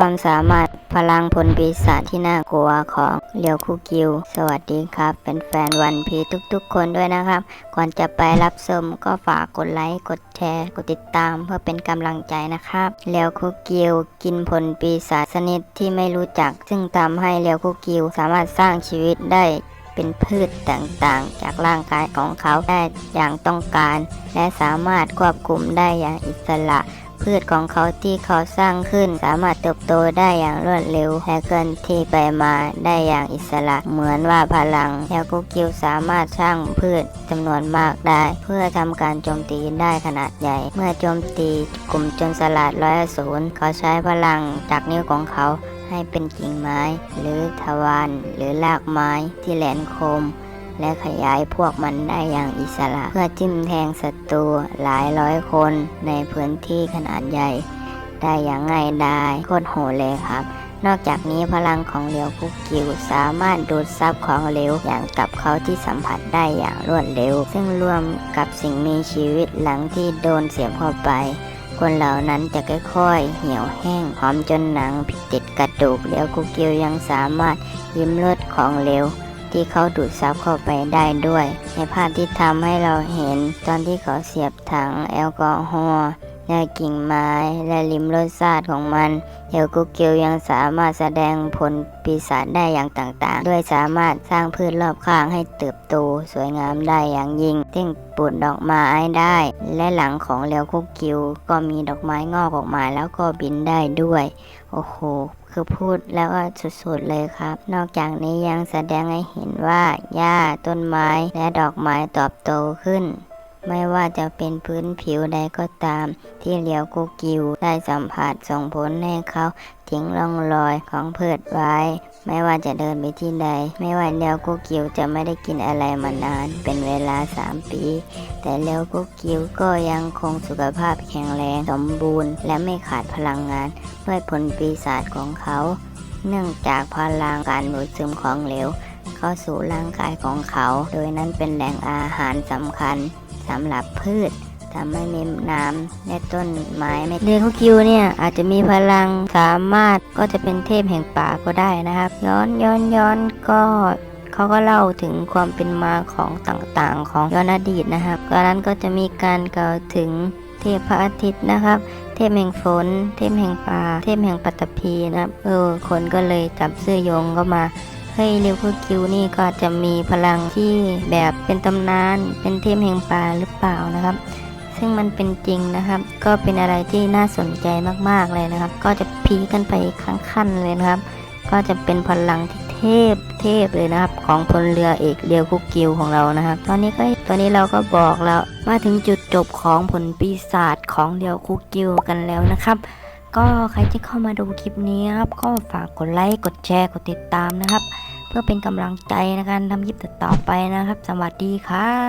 ความสามารถพลังพลปีศาจที่น่ากลัวของเลียวคูกิว สวัสดีครับเป็นแฟนวันพีทุกๆ คนด้วยนะครับ ก่อนจะไปรับชมก็ฝากกดไลค์กดแชร์ กดติดตามเพื่อเป็นกำลังใจนะครับเลียวคูกิว กินผลปีศาจชนิดที่ไม่รู้จัก ซึ่งทำให้เลียวคูกิว สามารถสร้างชีวิตได้เป็นพืชต่างๆ จากร่างกายของเขาได้อย่างต้องการ และสามารถควบคุมได้อย่างอิสระ พืชของเขาที่เขาสร้างขึ้น สามารถเติบโตได้อย่างรวดเร็วและเคลื่อนที่ไปมาได้อย่างอิสระเหมือนว่าพลังแฮกุกิวสามารถสร้างพืชจำนวนมากได้ เพื่อทำการโจมตีได้ขนาดใหญ่ เมื่อโจมตีกลุ่มจนสลัดร้อยศูนย์เขาใช้พลังจากนิ้วของเขาให้เป็นกิ่งไม้ หรือทวารหรือรากไม้ที่แหลมคม และขยายพวกมันได้อย่างอิสระ เพื่อจิ้มแทงศัตรูหลายร้อยคนในพื้นที่ขนาดใหญ่ ได้อย่างง่ายดายโคตรโหดเลยครับ นอกจากนี้พลังของเหลวคุกกิวสามารถดูดซับของเหลวอย่างกับเขาที่สัมผัสได้อย่างรวดเร็ว ซึ่งรวมกับสิ่งมีชีวิตหลังที่โดนเสียบเข้าไปคนเหล่านั้นจะค่อยๆ เหี่ยวแห้งหอมจนหนังติดกระดูกเหลวคุกกิวยังสามารถยิ้มรสของเหลว ที่เขาดูดซับเข้าไปได้ด้วย ในภาพที่ทำให้เราเห็นตอนที่เขาเสียบถังแอลกอฮอล์ และกิ่งไม้และลิมรสชาติของมันเฮลกุกิวยังสามารถแสดงผลปีศาจได้อย่างต่างๆ ด้วยสามารถสร้างพืชรอบข้างให้เติบโตสวยงามได้อย่างยิ่งเท่งปลูดดอกไม้ได้ และหลังของเลียวคุกกิวก็มีดอกไม้งอกออกมาแล้วก็บินได้ด้วย โอ้โห คือพูดแล้วก็สุดๆเลยครับ นอกจากนี้ยังแสดงให้เห็นว่าหญ้าต้นไม้และดอกไม้ตอบโตขึ้น ไม่ว่าจะเป็นพื้นผิวใดก็ตาม ที่เหลียวกุกิวได้สัมผัสส่งผลให้เขาทิ้งร่องรอยของพืชไว้ ไม่ว่าจะเดินไปที่ใด ไม่ว่าเลียวกุกิวจะไม่ได้กินอะไรมานาน เป็นเวลา 3 ปี แต่เลียวกุกิวก็ยังคงสุขภาพแข็งแรงสมบูรณ์ และไม่ขาดพลังงานด้วยผลปีศาจของเขา เนื่องจากพลังการดูดซึมของเหลว เข้าสู่ร่างกายของเขา โดยนั้นเป็นแหล่งอาหารสำคัญสำหรับพืชทำให้มีน้ำและต้นไม้เรียนคุคิวเนี่ยอาจจะมีพลังสามารถก็จะเป็นเทพแห่งป่าก็ได้นะครับ ย้อนย้อนย้อนก็เขาก็เล่าถึงความเป็นมาของต่างๆ ของย้อนอดีตนะครับตอนนั้นก็จะมีการกล่าวถึงเทพพระอาทิตย์นะครับ เทพแห่งฝน เทพแห่งป่า เทพแห่งปัตตภีนะครับเออคนก็เลยจับเสื้อยงก็มา เฮ้ยเรียวคูคิวนี่ก็จะมีพลังที่แบบเป็นตำนาน เป็นเทพแห่งป่าหรือเปล่านะครับ ซึ่งมันเป็นจริงนะครับ ก็เป็นอะไรที่น่าสนใจมากๆเลยนะครับ ก็จะพีกันไปขั้นขั้นเลยนะครับ ก็จะเป็นพลังที่เทพเทพเลยนะครับ ของพลเรือเอกเรียวคุกิวของเรานะครับ ตอนนี้ก็ตอนนี้เราก็บอกแล้วมาถึงจุดจบของผลปีศาจของเรียวคุกิวกันแล้วนะครับก็ใครที่เข้ามาดูคลิปนี้ครับ ก็ฝากกดไลค์ กดแชร์ กดติดตามนะครับ เพื่อเป็นกำลังใจในการทำคลิปต่อไปนะครับ สวัสดีครับ